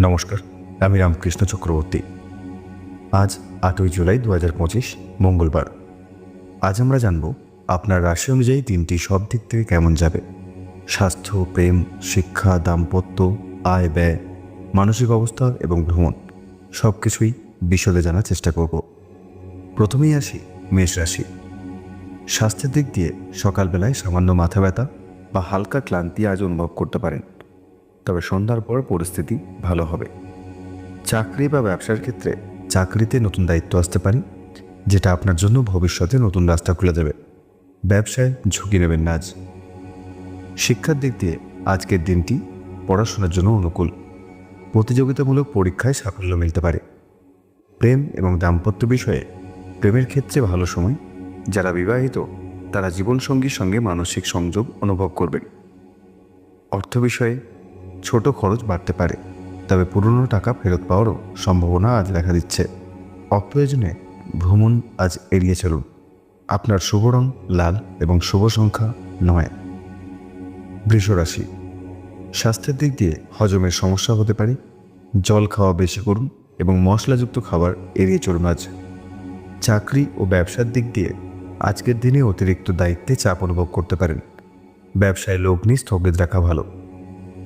নমস্কার, আমি রামকৃষ্ণ চক্রবর্তী। আজ আটই জুলাই দু হাজার পঁচিশ, মঙ্গলবার। আজ আমরা জানব আপনার রাশি অনুযায়ী দিনটি সব দিক থেকে কেমন যাবে। স্বাস্থ্য, প্রেম, শিক্ষা, দাম্পত্য, আয়, ব্যয়, মানসিক অবস্থা এবং ভ্রমণ সব কিছুই বিশদে জানার চেষ্টা করব। প্রথমেই আসি মেষ রাশি। স্বাস্থ্যের দিক দিয়ে সকালবেলায় সামান্য মাথা ব্যথা বা হালকা ক্লান্তি আজ অনুভব করতে পারেন। তবে সন্ধ্যার পর পরিস্থিতি ভালো হবে। চাকরি বা ব্যবসার ক্ষেত্রে চাকরিতে নতুন দায়িত্ব আসতে পারে, যেটা আপনার জন্য ভবিষ্যতে নতুন রাস্তা খুলে দেবে। ব্যবসায় ঝুঁকি নেবেন না আজ। শিক্ষার দিক দিয়ে আজকের দিনটি পড়াশোনার জন্য অনুকূল। প্রতিযোগিতামূলক পরীক্ষায় সাফল্য মিলতে পারে। প্রেম এবং দাম্পত্য বিষয়ে প্রেমের ক্ষেত্রে ভালো সময়, যারা বিবাহিত, তারা জীবনসঙ্গীর সঙ্গে মানসিক সংযোগ অনুভব করবেন। অর্থ বিষয়ে ছোট খরচ বাড়তে পারে, তবে পুরনো টাকা ফেরত পাওয়ারও সম্ভাবনা আজ দেখা দিচ্ছে। অপ্রয়োজনে ভ্রমণ আজ এড়িয়ে চলুন। আপনার শুভ রং লাল এবং শুভ সংখ্যা নয়। বৃষরাশি স্বাস্থ্যের দিক দিয়ে হজমের সমস্যা হতে পারে। জল খাওয়া বেশি করুন এবং মশলাযুক্ত খাবার এড়িয়ে চলুন আজ। চাকরি ও ব্যবসার দিক দিয়ে আজকের দিনে অতিরিক্ত দায়িত্বে চাপ অনুভব করতে পারেন। ব্যবসায় লগ্নি স্থগিত রাখা ভালো।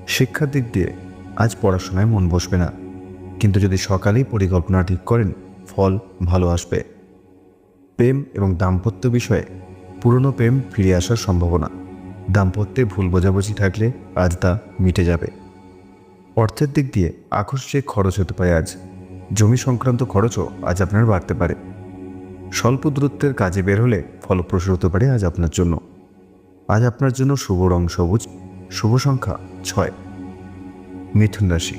শিক্ষার দিক দিয়ে আজ পড়াশোনায় মন বসবে না। কিন্তু যদি সকালেই পরিকল্পনা ঠিক করেন, ফল ভালো আসবে। প্রেম এবং দাম্পত্য বিষয়ে পুরনো প্রেম ফিরে আসার সম্ভাবনা। দাম্পত্যে ভুল বোঝাবুঝি থাকলে আজ তা মিটে যাবে। অর্থের দিক দিয়ে আকস্মিক খরচ হতে পারে আজ। জমি সংক্রান্ত খরচও আজ আপনার বাড়তে পারে। স্বল্প দূরত্বের কাজে বের হলে ফলপ্রসূ হতে পারে আজ আপনার জন্য। আজ আপনার জন্য শুভ রং সবুজ শুভ সংখ্যা ছয়। মিথুন রাশি।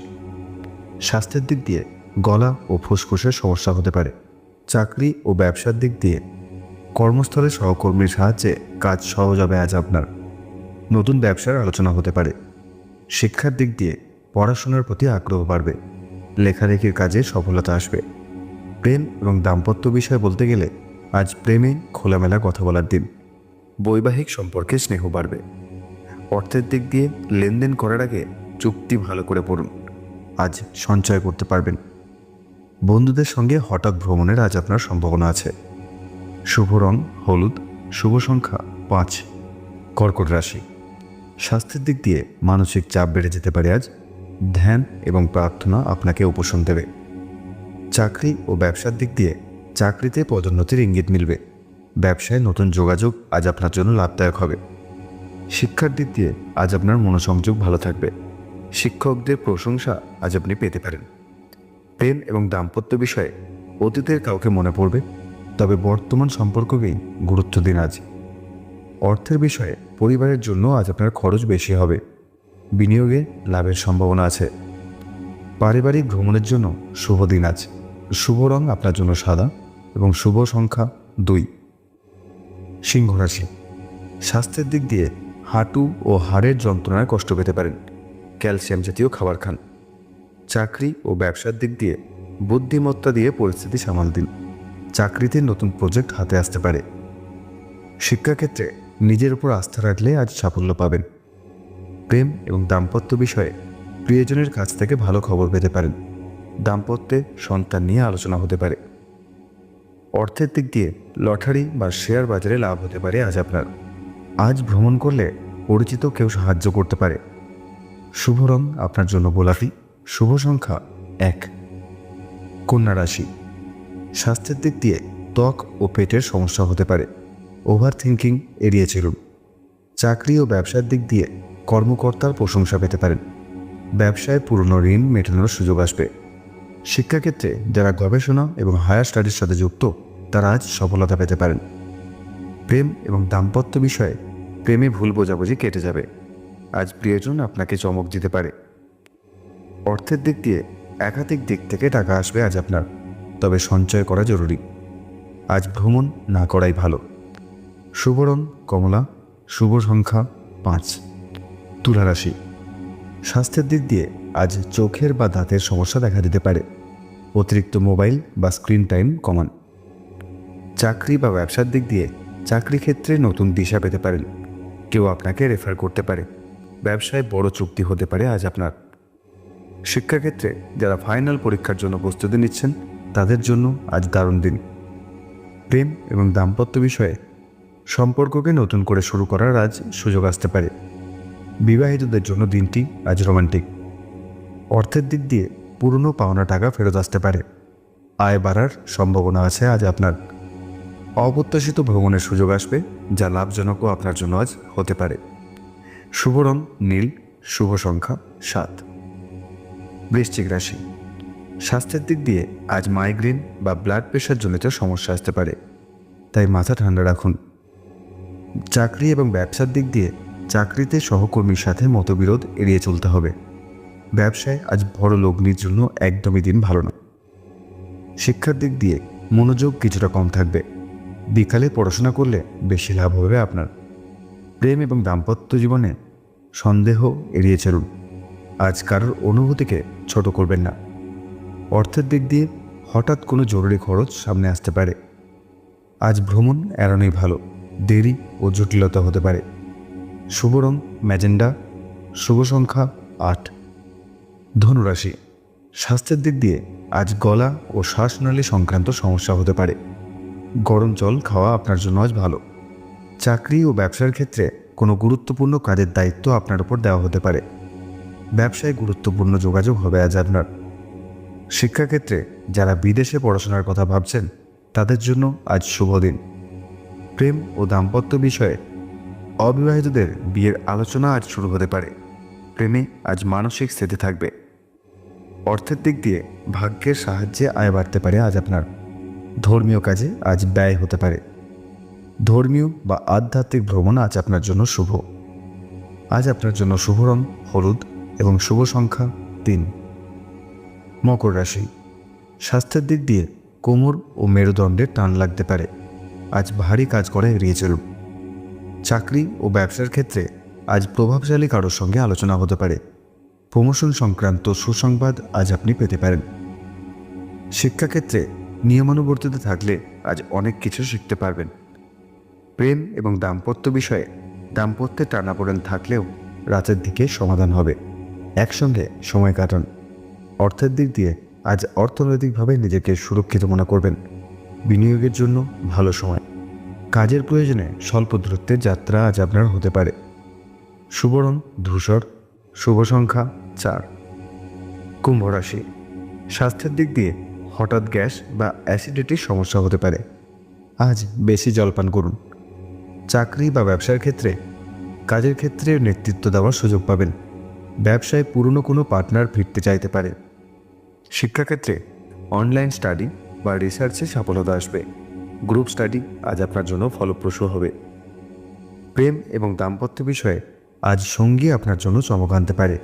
স্বাস্থ্যের দিক দিয়ে গলা ও ফুসফুসের সমস্যা হতে পারে। চাকরি ও ব্যবসার দিক দিয়ে কর্মস্থলে সহকর্মীর সাহায্যে কাজ সহজ হবে আজ আপনার। নতুন ব্যবসার আলোচনা হতে পারে। শিক্ষার দিক দিয়ে পড়াশোনার প্রতি আগ্রহ বাড়বে। লেখালেখির কাজে সফলতা আসবে। প্রেম এবং দাম্পত্য বিষয় বলতে গেলে আজ প্রেমে খোলামেলা কথা বলার দিন। বৈবাহিক সম্পর্কে স্নেহ বাড়বে। অর্থের দিক দিয়ে লেনদেন করার আগে চুক্তি ভালো করে পড়ুন। আজ সঞ্চয় করতে পারবেন। বন্ধুদের সঙ্গে হঠাৎ ভ্রমণের আজ আপনার সম্ভাবনা আছে। শুভ রং, হলুদ, শুভ সংখ্যা পাঁচ। কর্কট রাশি। স্বাস্থ্যের দিক দিয়ে মানসিক চাপ বেড়ে যেতে পারে আজ। ধ্যান এবং প্রার্থনা আপনাকে উপশম দেবে। চাকরি ও ব্যবসার দিক দিয়ে চাকরিতে পদোন্নতির ইঙ্গিত মিলবে। ব্যবসায় নতুন যোগাযোগ আজ আপনার জন্য লাভদায়ক হবে। শিক্ষার দিক দিয়ে আজ আপনার মনোসংযোগ ভালো থাকবে। শিক্ষকদের প্রশংসা আজ আপনি পেতে পারেন। প্রেম এবং দাম্পত্য বিষয়ে অতীতের কাউকে মনে পড়বে, তবে বর্তমান সম্পর্ককেই গুরুত্ব দিন আজ। অর্থের বিষয়ে পরিবারের জন্য আজ আপনার খরচ বেশি হবে। বিনিয়োগে লাভের সম্ভাবনা আছে। পারিবারিক ভ্রমণের জন্য শুভ দিন আজ। শুভ রং আপনার জন্য সাদা এবং শুভ সংখ্যা দুই। সিংহ রাশি। স্বাস্থ্যের দিক দিয়ে হাঁটু ও হাড়ের যন্ত্রণায় কষ্ট পেতে পারেন। ক্যালসিয়াম জাতীয় খাবার খান। চাকরি ও ব্যবসার দিক দিয়ে বুদ্ধিমত্তা দিয়ে পরিস্থিতি সামাল দিন। চাকরিতে নতুন প্রজেক্ট হাতে আসতে পারে। শিক্ষাক্ষেত্রে নিজের উপর আস্থা রাখলে আজ সাফল্য পাবেন। প্রেম এবং দাম্পত্য বিষয়ে প্রিয়জনের কাছ থেকে ভালো খবর পেতে পারেন। দাম্পত্যে সন্তান নিয়ে আলোচনা হতে পারে। অর্থের দিক দিয়ে লটারি বা শেয়ার বাজারে লাভ হতে পারে আজ আপনার। আজ ভ্রমণ করলে পরিচিত কেউ সাহায্য করতে পারে। শুভ রং আপনার জন্য গোলাপি শুভ সংখ্যা এক। কন্যা রাশি। স্বাস্থ্যের দিক দিয়ে ত্বক ও পেটের সমস্যা হতে পারে। ওভার থিঙ্কিং এড়িয়ে চলুন। চাকরি ও ব্যবসার দিক দিয়ে কর্মকর্তার প্রশংসা পেতে পারেন। ব্যবসায় পুরনো ঋণ মেটানোর সুযোগ আসবে। শিক্ষাক্ষেত্রে যারা গবেষণা এবং হায়ার স্টাডির সাথে যুক্ত, তারা আজ সফলতা পেতে পারেন। প্রেম এবং দাম্পত্য বিষয়ে প্রেমে ভুল বোঝাবুঝি কেটে যাবে। আজ প্রিয়জন আপনাকে চমক দিতে পারে। অর্থের দিক দিয়ে একাধিক দিক থেকে টাকা আসবে আজ আপনার। তবে সঞ্চয় করা জরুরি। আজ ভ্রমণ না করাই ভালো। শুভ রং কমলা, শুভ সংখ্যা পাঁচ। তুলারাশি স্বাস্থ্যের দিক দিয়ে আজ চোখের বা দাঁতের সমস্যা দেখা দিতে পারে। অতিরিক্ত মোবাইল বা স্ক্রিন টাইম কমান। চাকরি বা ব্যবসার দিক দিয়ে চাকরি ক্ষেত্রে নতুন দিশা পেতে পারেন। কেউ আপনাকে রেফার করতে পারে। ব্যবসায় বড় চুক্তি হতে পারে আজ আপনার। শিক্ষাক্ষেত্রে যারা ফাইনাল পরীক্ষার জন্য প্রস্তুতি নিচ্ছেন, তাদের জন্য আজ দারুণ দিন। প্রেম এবং দাম্পত্য বিষয়ে সম্পর্ককে নতুন করে শুরু করার আজ সুযোগ আসতে পারে। বিবাহিতদের জন্য দিনটি আজ রোমান্টিক অর্থের দিক দিয়ে পুরনো পাওনা টাকা ফেরত আসতে পারে। আয় বাড়ার সম্ভাবনা আছে আজ আপনার। অপ্রত্যাশিত ভ্রমণের সুযোগ আসবে। যা লাভজনকও আপনার জন্য আজ হতে পারে। শুভ রং, নীল, শুভ সংখ্যা, সাত। বৃশ্চিক রাশি। স্বাস্থ্যের দিক দিয়ে আজ মাইগ্রেন বা ব্লাড প্রেশার জনিত সমস্যা আসতে পারে। তাই মাথা ঠান্ডা রাখুন। চাকরি এবং ব্যবসার দিক দিয়ে চাকরিতে সহকর্মীর সাথে মতবিরোধ এড়িয়ে চলতে হবে। ব্যবসায় আজ বড় লগ্নির জন্য একদমই দিন ভালো না। শিক্ষার দিক দিয়ে মনোযোগ কিছুটা কম থাকবে। বিকালে পড়াশোনা করলে বেশি লাভ হবে আপনার। প্রেম এবং দাম্পত্য জীবনে সন্দেহ এড়িয়ে চলুন। আজ কারোর অনুভূতিকে ছোট করবেন না। অর্থের দিক দিয়ে হঠাৎ কোনো জরুরি খরচ সামনে আসতে পারে। আজ ভ্রমণ এড়ানোই ভালো, দেরি ও জটিলতা হতে পারে। শুভ রং, ম্যাজেন্ডা, শুভ সংখ্যা আট। ধনুরাশি, স্বাস্থ্যের দিক দিয়ে আজ গলা ও শ্বাসনালী সংক্রান্ত সমস্যা হতে পারে। গরম জল খাওয়া আপনার জন্য আজ ভালো। চাকরি ও ব্যবসার ক্ষেত্রে কোনো গুরুত্বপূর্ণ কাজের দায়িত্ব আপনার উপর দেওয়া হতে পারে। ব্যবসায় গুরুত্বপূর্ণ যোগাযোগ হবে আজ আপনার। শিক্ষাক্ষেত্রে যারা বিদেশে পড়াশোনার কথা ভাবছেন, তাদের জন্য আজ শুভ দিন। প্রেম ও দাম্পত্য বিষয়ে অবিবাহিতদের বিয়ের আলোচনা আজ শুরু হতে পারে। প্রেমে আজ মানসিক স্থিতি থাকবে। অর্থের দিক দিয়ে ভাগ্যের সাহায্যে আয় বাড়তে পারে আজ আপনার। ধর্মীয় কাজে আজ ব্যয় হতে পারে। ধর্মীয় বা আধ্যাত্মিক ভ্রমণ আজ আপনার জন্য শুভ। আজ আপনার জন্য শুভ রং, হলুদ এবং শুভ সংখ্যা তিন। মকর রাশি। স্বাস্থ্যের দিক দিয়ে কোমর ও মেরুদণ্ডের টান লাগতে পারে। আজ ভারী কাজ করে এড়িয়ে চলুন। চাকরি ও ব্যবসার ক্ষেত্রে আজ প্রভাবশালী কারোর সঙ্গে আলোচনা হতে পারে। প্রমোশন সংক্রান্ত সুসংবাদ আজ আপনি পেতে পারেন। শিক্ষাক্ষেত্রে নিয়মানুবর্তিত থাকলে আজ অনেক কিছু শিখতে পারবেন। প্রেম এবং দাম্পত্য বিষয়ে দাম্পত্যে টানাপোড়েন থাকলেও রাতের দিকে সমাধান হবে। একসঙ্গে সময় কাটান। অর্থের দিক দিয়ে আজ অর্থনৈতিকভাবে নিজেকে সুরক্ষিত মনে করবেন। বিনিয়োগের জন্য ভালো সময়। কাজের প্রয়োজনে স্বল্প দূরত্বের যাত্রা আজ আপনার হতে পারে। সুবরণ, ধূসর, শুভ সংখ্যা চার। কুম্ভ রাশি। স্বাস্থ্যের দিক দিয়ে হঠাৎ গ্যাস বা অ্যাসিডিটির সমস্যা হতে পারে। আজ বেশি জলপান করুন। চাকরি বা ব্যবসার ক্ষেত্রে কাজের ক্ষেত্রে নেতৃত্ব দেওয়ার সুযোগ পাবেন। ব্যবসায় পুরনো কোনো পার্টনার ফিরতে চাইতে পারে। শিক্ষাক্ষেত্রে অনলাইন স্টাডি বা রিসার্চে সফলতা আসবে। গ্রুপ স্টাডি আজ আপনার জন্য ফলপ্রসূ হবে। প্রেম এবং দাম্পত্য বিষয়ে আজ সঙ্গী আপনার জন্য চমক আনতে পারে।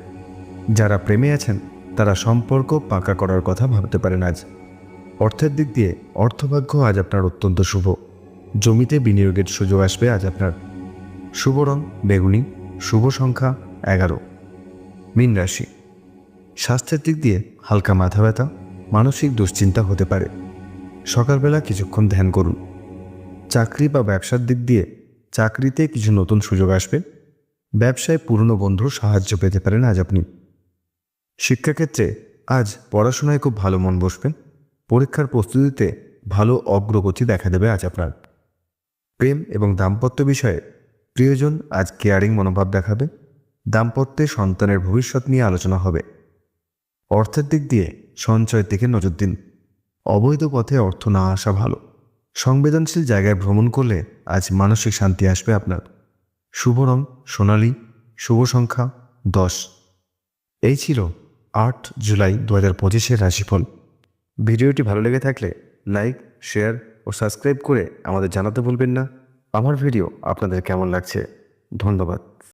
যারা প্রেমে আছেন, তারা সম্পর্ক পাকা করার কথা ভাবতে পারেন আজ। অর্থের দিক দিয়ে অর্থভাগ্য আজ আপনার অত্যন্ত শুভ। জমিতে বিনিয়োগের সুযোগ আসবে আজ আপনার। শুভ রং বেগুনি, শুভ সংখ্যা এগারো। মীন রাশি। স্বাস্থ্যের দিক দিয়ে হালকা মাথা ব্যথা, মানসিক দুশ্চিন্তা হতে পারে। সকালবেলা কিছুক্ষণ ধ্যান করুন। চাকরি বা ব্যবসার দিক দিয়ে চাকরিতে কিছু নতুন সুযোগ আসবে। ব্যবসায় পুরনো বন্ধুর সাহায্য পেতে পারেন আজ আপনি। শিক্ষাক্ষেত্রে আজ পড়াশোনায় খুব ভালো মন বসবেন পরীক্ষার প্রস্তুতিতে ভালো অগ্রগতি দেখা দেবে আজ আপনার। প্রেম এবং দাম্পত্য বিষয়ে প্রিয়জন আজ কেয়ারিং মনোভাব দেখাবে, দাম্পত্যে সন্তানের ভবিষ্যৎ নিয়ে আলোচনা হবে। অর্থের দিক দিয়ে সঞ্চয়ের দিকে নজর দিন। অবৈধ পথে অর্থ না আসা ভালো। সংবেদনশীল জায়গায় ভ্রমণ করলে আজ মানসিক শান্তি আসবে আপনার। শুভ রং, সোনালি, শুভ সংখ্যা, দশ। এই ছিল আট জুলাই দু হাজার পঁচিশের রাশিফল। ভিডিওটি ভালো লেগে থাকলে লাইক, শেয়ার ও সাবস্ক্রাইব করে আমাদের জানাতে ভুলবেন না। আমার ভিডিও আপনাদের কেমন লাগছে? ধন্যবাদ।